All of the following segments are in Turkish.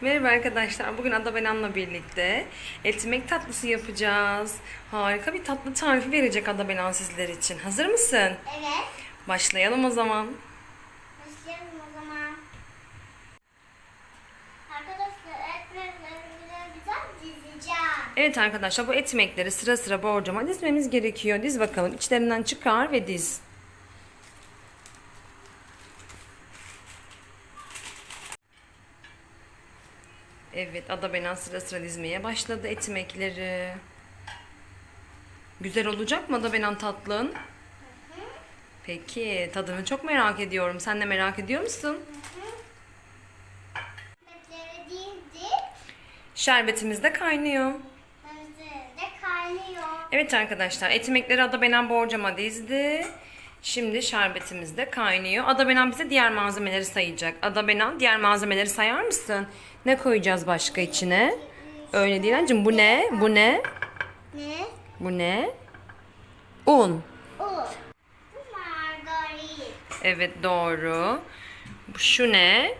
Merhaba arkadaşlar. Bugün Ada Benan'la birlikte etmek tatlısı yapacağız. Harika bir tatlı tarifi verecek Ada Benan sizler için. Hazır mısın? Evet. Başlayalım o zaman. Başlayalım o zaman. Arkadaşlar ekmekleri güzel dizeceğim. Evet arkadaşlar bu etmekleri sıra sıra borcama dizmemiz gerekiyor. Diz bakalım. İçlerinden çıkar ve diz. Evet Ada Benan sıra sıra dizmeye başladı etmekleri. Güzel olacak mı Ada Benan tatlın? Peki tadını çok merak ediyorum. Sen de merak ediyor musun? Şerbetimiz de kaynıyor. Mısır de kaynıyor. Evet arkadaşlar etmekleri Ada Benan borcama dizdi. Şimdi şerbetimiz de kaynıyor. Ada Benan bize diğer malzemeleri sayacak. Ada Benan diğer malzemeleri sayar mısın? Ne koyacağız başka içine? Öyle değil anneciğim. Bu ne? Bu ne? Ne? Bu ne? Un. O. Bu margarin. Evet doğru. Bu Şu ne?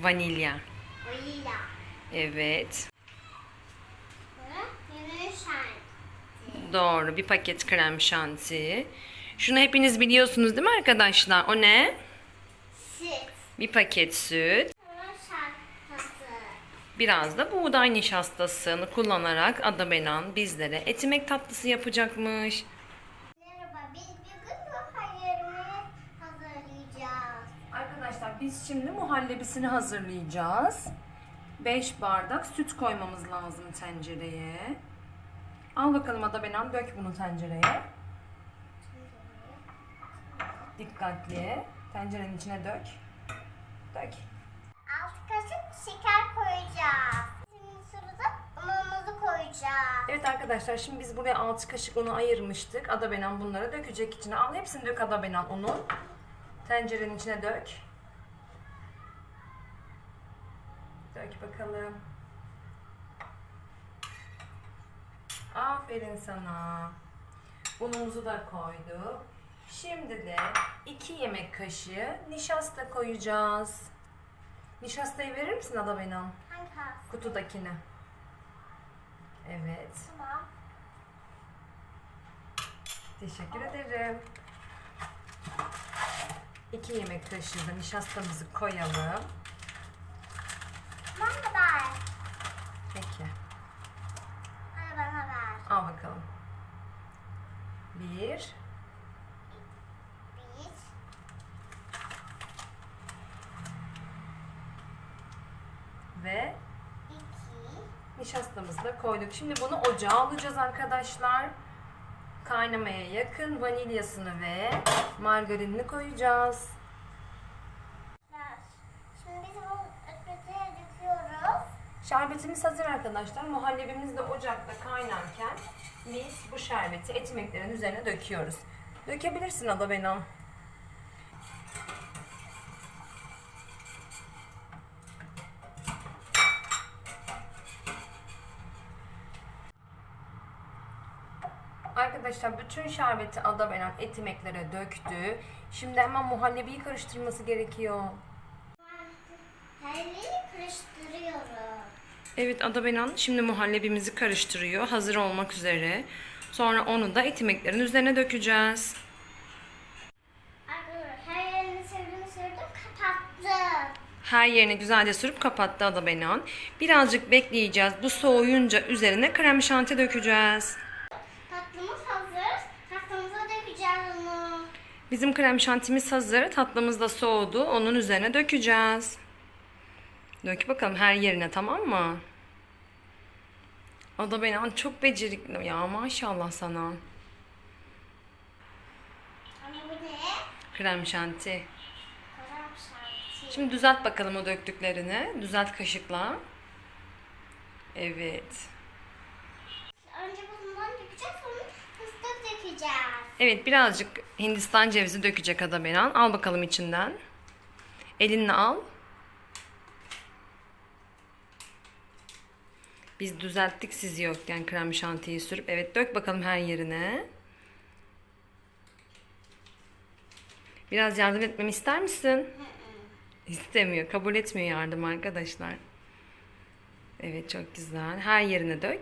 Vanilya. Vanilya. Evet. Bu yürüyüş şanti. Doğru. Bir paket krem şanti. Şunu hepiniz biliyorsunuz değil mi arkadaşlar? O ne? Süt. Bir paket süt. Biraz da buğday nişastasını kullanarak Ada Benan bizlere etimek tatlısı yapacakmış. Merhaba, biz bugün bu hayırını hazırlayacağız. Arkadaşlar biz şimdi muhallebisini hazırlayacağız. 5 bardak süt koymamız lazım tencereye. Al bakalım Ada Benan dök bunu tencereye. Dikkatli. Tencerenin içine dök. Dök. 6 kaşık şeker koyacağız. Şimdi sırada unumuzu koyacağız. Evet arkadaşlar şimdi biz buraya 6 kaşık unu ayırmıştık. Ada Benan bunları dökecek içine. Al hepsini dök Ada Benan unun. Tencerenin içine dök. Dök bakalım. Aferin sana. Unumuzu da koyduk. Şimdi de 2 yemek kaşığı nişasta koyacağız. Nişastayı verir misin Ada Benan? Hangi harf? Kutudakini. Evet. Tamam. Teşekkür ederim. 2 yemek kaşığı da nişastamızı koyalım. Bana da ver. Peki. Hadi bana ver. Al bakalım. 1 Bir. Ve nişastamızı da koyduk. Şimdi bunu ocağa alacağız arkadaşlar. Kaynamaya yakın vanilyasını ve margarinini koyacağız. Şimdi biz bu ekmeğe döküyoruz. Şerbetimiz hazır arkadaşlar. Muhallebimiz de ocakta kaynarken biz bu şerbeti etimeklerin üzerine döküyoruz. Dökebilirsin Ada Benim. Arkadaşlar bütün şerbeti Ada Benim etimeklere döktü. Şimdi hemen muhallebiyi karıştırması gerekiyor. Yeri karıştırıyorum. Evet Ada Benan şimdi muhallebimizi karıştırıyor. Hazır olmak üzere. Sonra onu da etimeklerin üzerine dökeceğiz. Her yerini sürdüm sürdüm kapattım. Her yerini güzelce sürüp kapattı Ada Benan. Birazcık bekleyeceğiz. Bu soğuyunca üzerine krem şanti dökeceğiz. Tatlımız hazır. Tatlımıza dökeceğiz onu. Bizim krem şantimiz hazır. Tatlımız da soğudu. Onun üzerine dökeceğiz. Dök bakalım her yerine tamam mı? Ada Benan çok becerikli ya maşallah sana. Anne bu ne? Krem şanti. Karam şanti. Şimdi düzelt bakalım o döktüklerini. Düzelt kaşıkla. Evet. Önce bundan dökeceğiz sonra fıstık dökeceğiz. Evet birazcık Hindistan cevizi dökecek Ada Benan. Al bakalım içinden. Elinle al. Biz düzelttik siz yokken krem şantiyi sürüp. Evet dök bakalım her yerine. Biraz yardım etmemi ister misin? İstemiyor, kabul etmiyor yardım arkadaşlar. Evet çok güzel. Her yerine dök.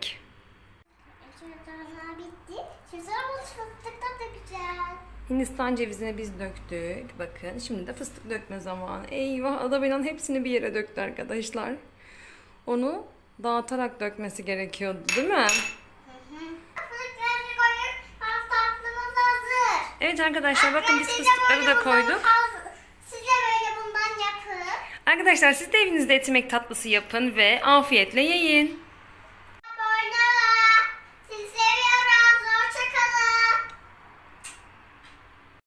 Tarhana bitti. Şimdi sonra bunu fıstıkta dökeceğiz. Hindistan cevizini biz döktük. Bakın şimdi de fıstık dökme zamanı. Eyvah Adabenan hepsini bir yere döktü arkadaşlar. Onu dağıtarak dökmesi gerekiyordu değil mi? Evet arkadaşlar bakın biz fıstıkları da koyduk. Siz de böyle bundan yapın. Arkadaşlar siz de evinizde etimek tatlısı yapın ve afiyetle yiyin.